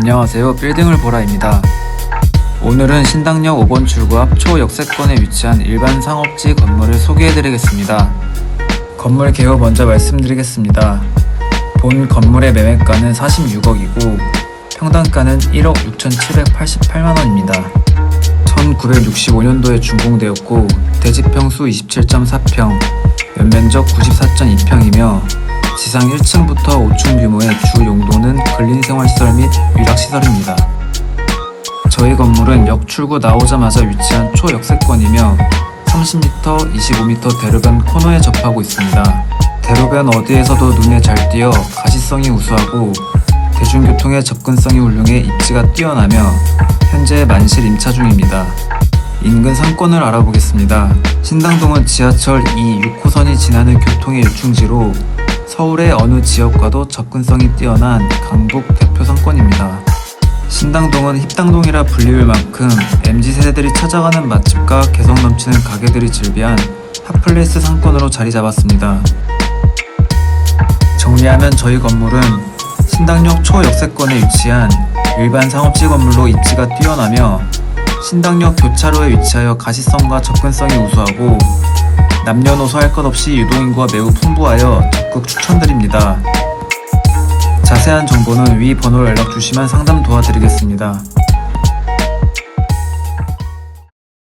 안녕하세요. 빌딩을 보라입니다. 오늘은 신당역 5번 출구 앞 초역세권에 위치한 일반 상업지 건물을 소개해드리겠습니다. 건물 개요 먼저 말씀드리겠습니다. 본 건물의 매매가는 46억이고 평당가는 1억 6,788만원입니다. 1965년도에 준공되었고 대지평수 27.4평, 연면적 94.2평이며 지상 1층부터 5층 규모의 주 용도는 근린생활시설 및 위락시설입니다. 저희 건물은 역 출구 나오자마자 위치한 초역세권이며 30m, 25m 대로변 코너에 접하고 있습니다. 대로변 어디에서도 눈에 잘 띄어 가시성이 우수하고 대중교통의 접근성이 훌륭해 입지가 뛰어나며 현재 만실 임차 중입니다. 인근 상권을 알아보겠습니다. 신당동은 지하철 2, 6호선이 지나는 교통의 일중지로 서울의 어느 지역과도 접근성이 뛰어난 강북 대표 상권입니다. 신당동은 힙당동이라 불리울 만큼 MZ세대들이 찾아가는 맛집과 개성 넘치는 가게들이 즐비한 핫플레이스 상권으로 자리 잡았습니다. 정리하면 저희 건물은 신당역 초역세권에 위치한 일반 상업지 건물로 입지가 뛰어나며 신당역 교차로에 위치하여 가시성과 접근성이 우수하고 남녀노소 할 것 없이 유동인구가 매우 풍부하여 적극 추천드립니다. 자세한 정보는 위 번호로 연락 주시면 상담 도와드리겠습니다.